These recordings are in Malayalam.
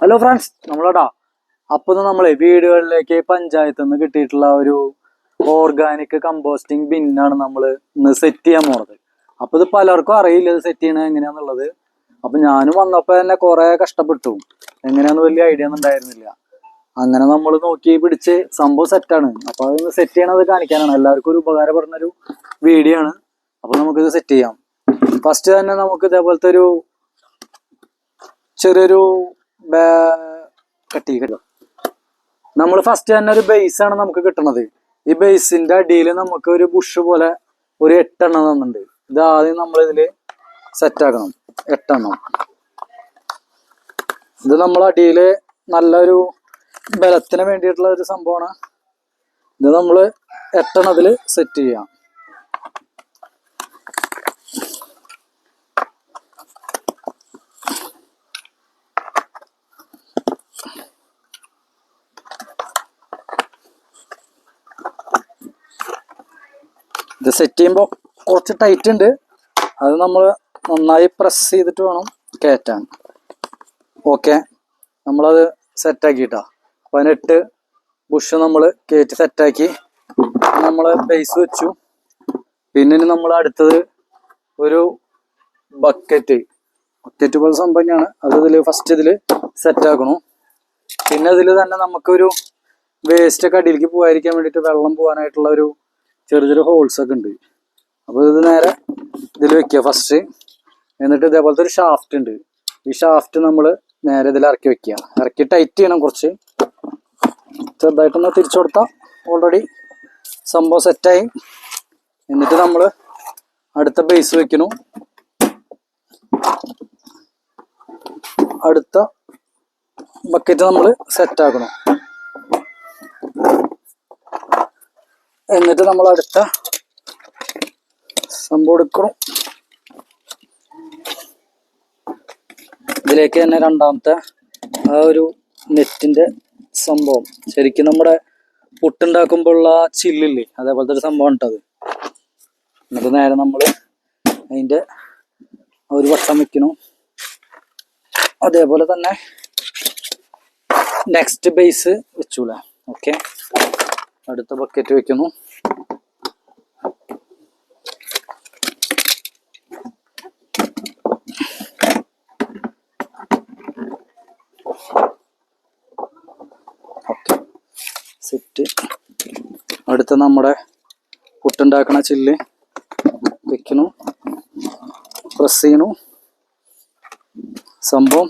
ഹലോ ഫ്രണ്ട്സ് നമ്മളടാ അപ്പൊ നമ്മളെ വീടുകളിലേക്ക് പഞ്ചായത്ത് നിന്ന് കിട്ടിയിട്ടുള്ള ഒരു ഓർഗാനിക് കമ്പോസ്റ്റിംഗ് ബിന്നാണ് നമ്മൾ ഇന്ന് സെറ്റ് ചെയ്യാൻ പോണത്. അപ്പൊ ഇത് പലർക്കും അറിയില്ല ഇത് സെറ്റ് ചെയ്യണത് എങ്ങനെയാന്നുള്ളത്. അപ്പൊ ഞാനും വന്നപ്പോൾ തന്നെ കുറെ കഷ്ടപ്പെട്ടു. എങ്ങനെയാന്ന് വലിയ ഐഡിയ ഒന്നും ഉണ്ടായിരുന്നില്ല. അങ്ങനെ നമ്മൾ നോക്കി പിടിച്ച് സംഭവം സെറ്റാണ് അപ്പൊ അത് സെറ്റ് ചെയ്യണത് കാണിക്കാനാണ്. എല്ലാവർക്കും ഒരു ഉപകാരപ്പെടുന്ന ഒരു വീഡിയോ ആണ്. അപ്പൊ നമുക്കിത് സെറ്റ് ചെയ്യാം. ഫസ്റ്റ് തന്നെ നമുക്ക് ഇതേപോലത്തെ ഒരു ചെറിയൊരു കട്ടി കട്ടോ. നമ്മൾ ഫസ്റ്റ് തന്നെ ഒരു ബേസ് ആണ് നമുക്ക് കിട്ടണത്. ഈ ബേസിന്റെ അടിയിൽ നമുക്ക് ഒരു ബുഷ് പോലെ ഒരു എട്ടെണ്ണം തന്നിട്ടുണ്ട് ഇത് ആദ്യം നമ്മൾ ഇതിൽ സെറ്റ് ആക്കണം. എട്ടെണ്ണം. ഇത് നമ്മൾ അടിയിൽ നല്ലൊരു ബലത്തിന് വേണ്ടിയിട്ടുള്ള ഒരു സംഭവമാണ്. ഇത് നമ്മൾ എട്ടെണ്ണത്തിൽ സെറ്റ് ചെയ്യാം. ഇത് സെറ്റ് ചെയ്യുമ്പോൾ കുറച്ച് ടൈറ്റ് ഉണ്ട്. അത് നമ്മൾ നന്നായി പ്രസ് ചെയ്തിട്ട് വേണം കയറ്റാൻ. ഓക്കെ നമ്മളത് സെറ്റാക്കിയിട്ടാ പതിനെട്ട് ബുഷ് നമ്മൾ കയറ്റി സെറ്റാക്കി നമ്മൾ ബേസ് വെച്ചു. പിന്നെ നമ്മൾ അടുത്തത് ഒരു ബക്കറ്റ് ബക്കറ്റ് പോലെ സംഭവം തന്നെയാണ്. അത് ഇതിൽ ഫസ്റ്റ് ഇതിൽ സെറ്റ് ആക്കണു. പിന്നെ ഇതിൽ തന്നെ നമുക്കൊരു വേസ്റ്റ് ഒക്കെ അടിയിലേക്ക് പോകാതിരിക്കാൻ വേണ്ടിയിട്ട് വെള്ളം പോകാനായിട്ടുള്ള ഒരു ചെറിയ ചെറിയ ഹോൾസ് ഒക്കെ ഉണ്ട്. അപ്പോൾ ഇത് നേരെ ഇതിൽ വെക്കുക ഫസ്റ്റ് എന്നിട്ട് ഇതേപോലത്തെ ഒരു ഷാഫ്റ്റ് ഉണ്ട്. ഈ ഷാഫ്റ്റ് നമ്മൾ നേരെ ഇതിൽ ഇറക്കി വെക്കുക. ഇറക്കി ടൈറ്റ് ചെയ്യണം കുറച്ച്. ചെറുതായിട്ടൊന്ന് തിരിച്ചു കൊടുത്താൽ ഓൾറെഡി സംഭവം സെറ്റായി എന്നിട്ട് നമ്മൾ അടുത്ത ബേസ് വെക്കണു അടുത്ത ബക്കറ്റ് നമ്മൾ സെറ്റ് എന്നിട്ട് നമ്മൾ അടുത്ത സംഭവം എടുക്കണം ഇതിലേക്ക് തന്നെ രണ്ടാമത്തെ ആ ഒരു നെറ്റിന്റെ സംഭവം. ശരിക്കും നമ്മുടെ പുട്ടുണ്ടാക്കുമ്പോഴുള്ള ആ ചില്ലില്ലേ അതേപോലത്തെ ഒരു സംഭവം ഉണ്ടത് എന്നിട്ട് നേരെ നമ്മൾ അതിന്റെ ഒരു വട്ടം വെക്കണം അതേപോലെ തന്നെ നെക്സ്റ്റ് ബേസ് വെച്ചൂല ഓക്കെ അടുത്ത ബക്കറ്റ് വെക്കുന്നു. സെറ്റ് അടുത്ത നമ്മുടെ പുട്ടുണ്ടാക്കണ ചില്ല് വെക്കണു പ്രസ് ചെയ്യണു സംഭവം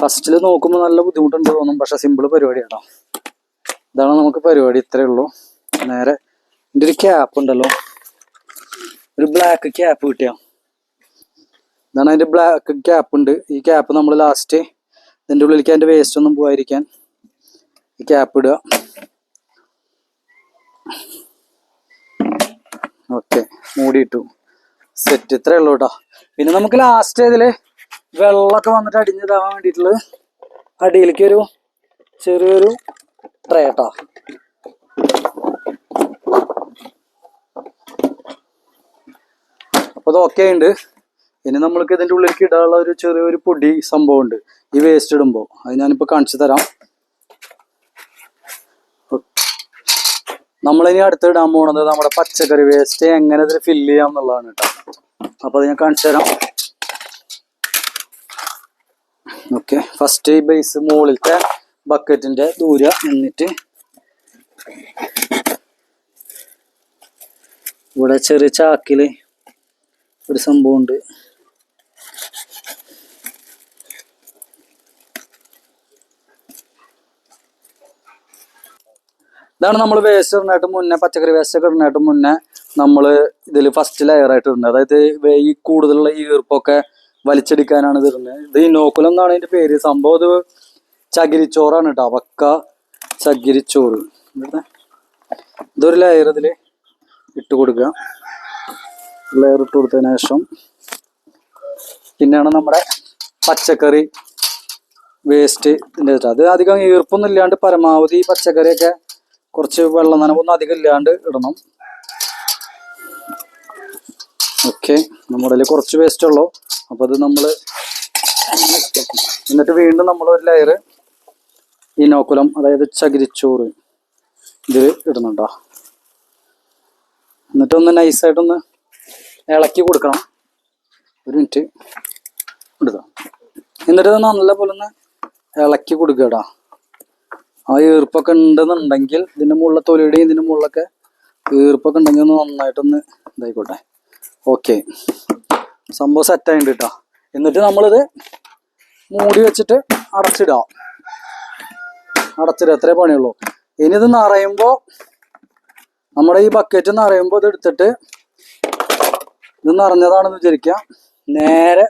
ഫസ്റ്റിൽ നോക്കുമ്പോൾ നല്ല ബുദ്ധിമുട്ടുണ്ട് തോന്നും പക്ഷെ സിമ്പിൾ പരിപാടിയാട്ടോ. ഇതാണ് നമുക്ക് പരിപാടി ഇത്രയേ ഉള്ളൂ. നേരെ ഇതിന്റെ ഒരു ക്യാപ്പ് ഉണ്ടല്ലോ. ഒരു ബ്ലാക്ക് ക്യാപ്പ് കിട്ടിയ? ഇതാണ് അതിന്റെ ബ്ലാക്ക് ക്യാപ്പ് ഉണ്ട്. ഈ ക്യാപ്പ് നമ്മൾ ലാസ്റ്റ് ഇതിന്റെ ഉള്ളിലേക്ക് അതിന്റെ വേസ്റ്റ് ഒന്നും പോകാതിരിക്കാൻ ഈ ക്യാപ്പ് ഇടുക. ഓക്കെ മൂടിയിട്ടു. സെറ്റ് ഇത്രയേ ഉള്ളൂ കേട്ടോ പിന്നെ നമുക്ക് ലാസ്റ്റ് ഇതിൽ വെള്ളമൊക്കെ വന്നിട്ട് അടിഞ്ഞിതാവാൻ വേണ്ടിയിട്ടുള്ളത്. അടിയിലേക്ക് ഒരു ചെറിയൊരു ട്രേ കേട്ടോ. അപ്പൊ ഇത് ഓക്കെ ഉണ്ട്. ഇനി നമ്മൾക്ക് ഇതിന്റെ ഉള്ളിലേക്ക് ഇടാനുള്ള ഒരു ചെറിയൊരു പൊടി സംഭവം ഉണ്ട്. ഈ വേസ്റ്റ് ഇടുമ്പോൾ അത് ഞാനിപ്പോ കാണിച്ചു തരാം. നമ്മളിനി അടുത്ത് ഇടാൻ പോണത് നമ്മുടെ പച്ചക്കറി വേസ്റ്റ് എങ്ങനെ ഇതിൽ ഫില്ല് ചെയ്യാം എന്നുള്ളതാണ് കേട്ടോ. അപ്പൊ അത് ഞാൻ കാണിച്ചു തരാം. ഓക്കെ ഫസ്റ്റ് ഈ ബേസ് മുകളിലത്തെ ബക്കറ്റിന്റെ ദൂരെ നിന്നിട്ട് ഇവിടെ ചെറിയ ചാക്കിൽ ഒരു സംഭവമുണ്ട്. ഇതാണ് നമ്മൾ വേസ്റ്റ് ഇടുന്നതായിട്ട് മുന്നേ പച്ചക്കറി വേസ്റ്റ് ഒക്കെ ഇടുന്നതായിട്ട് മുന്നേ നമ്മൾ ഇതിൽ ഫസ്റ്റ് ലെയർ ആയിട്ട് ഇടുന്നത്. അതായത് ഈ കൂടുതലുള്ള ഈർപ്പൊക്കെ വലിച്ചെടുക്കാനാണ് ഇത് ഇടുന്നത്. ഇത് ഇനോക്കുലം എന്നാണ് ഇതിന്റെ പേര്. സംഭവം ഇത് ചകിരിച്ചോറാണ് കേട്ടോ വക്ക ചകിരിച്ചോറ്. ഇതൊരു ലെയർ ഇതിൽ ഇട്ട് കൊടുക്കുക. ലെയർ ഇട്ട് കൊടുത്തതിന് ശേഷം പിന്നെയാണ് നമ്മുടെ പച്ചക്കറി വേസ്റ്റ് ഇതിന്റെ അത് അധികം ഈർപ്പൊന്നും ഇല്ലാണ്ട് പരമാവധി പച്ചക്കറിയൊക്കെ കുറച്ച് വെള്ളം നനവൊന്നും അധികം ഇല്ലാണ്ട് ഇടണം. ഓക്കെ. നമ്മുടെ കുറച്ച് വേസ്റ്റ് ഉള്ളൂ. അപ്പോൾ അത് നമ്മൾ എന്നിട്ട് വീണ്ടും നമ്മൾ ഒരു ലെയർ ഇനോക്കുലം അതായത് ചകിരിച്ചോറ് ഇതിൽ ഇടുന്നുണ്ടോ? എന്നിട്ടൊന്ന് നൈസായിട്ടൊന്ന് ഇളക്കി കൊടുക്കണം. ഒരു മിനിറ്റ് ഇടുക. എന്നിട്ട് ഇത് നല്ലപോലെ ഒന്ന് ഇളക്കി കൊടുക്കടാ ആ ഈർപ്പൊക്കെ ഉണ്ടെന്നുണ്ടെങ്കിൽ ഇതിന്റെ മുകളിലെ തൊലിയുടെയും ഇതിന്റെ മുകളിലൊക്കെ ഈർപ്പൊക്കെ ഉണ്ടെങ്കിൽ ഒന്ന് നന്നായിട്ടൊന്ന് ഇതായിക്കോട്ടെ. ഓക്കെ. സംഭവം സെറ്റായിട്ടുണ്ട് കേട്ടോ എന്നിട്ട് നമ്മളിത് മൂടി വെച്ചിട്ട് അടച്ചിടാം അടച്ചിടുക അത്രേ പണിയുള്ളൂ. ഇനി ഇത് നിറയുമ്പോൾ നമ്മുടെ ഈ ബക്കറ്റ് നിറയുമ്പോൾ ഇത് എടുത്തിട്ട് ഇത് നിറഞ്ഞതാണെന്ന് വിചാരിക്കാം നേരെ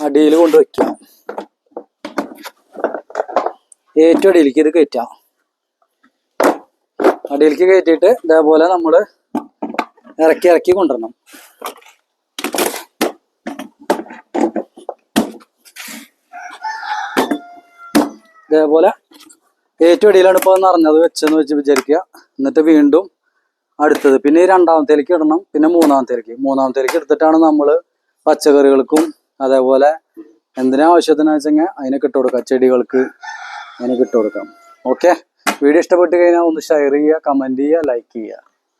അടിയിൽ കൊണ്ട് വയ്ക്കുക ഏറ്റവും അടിയിലേക്ക് ഇത് കയറ്റാം അടിയിലേക്ക് കയറ്റിയിട്ട് ഇതേപോലെ നമ്മൾ ഇറക്കി ഇറക്കി കൊണ്ടുവരണം. ഇതേപോലെ ഏറ്റവും അടിയിലാണ് ഇപ്പോൾ നിറഞ്ഞത് വെച്ചെന്ന് വെച്ച് വിചാരിക്കുക. എന്നിട്ട് വീണ്ടും അടുത്തത്. പിന്നെ ഈ രണ്ടാമത്തേലേക്ക് ഇടണം പിന്നെ മൂന്നാമത്തേലേക്ക്. മൂന്നാമത്തേലേക്ക് എടുത്തിട്ടാണ് നമ്മൾ പച്ചക്കറികൾക്കും അതേപോലെ എന്തിനാ ആവശ്യത്തിന് വെച്ചെങ്കിൽ അതിനൊക്കെ ഇട്ട് കൊടുക്കാം ചെടികൾക്ക് അതിനൊക്കെ ഇട്ട് കൊടുക്കാം. ഓക്കെ വീഡിയോ ഇഷ്ടപ്പെട്ട് കഴിഞ്ഞാൽ ഒന്ന് ഷെയർ ചെയ്യുക കമന്റ് ചെയ്യുക ലൈക്ക് ചെയ്യുക.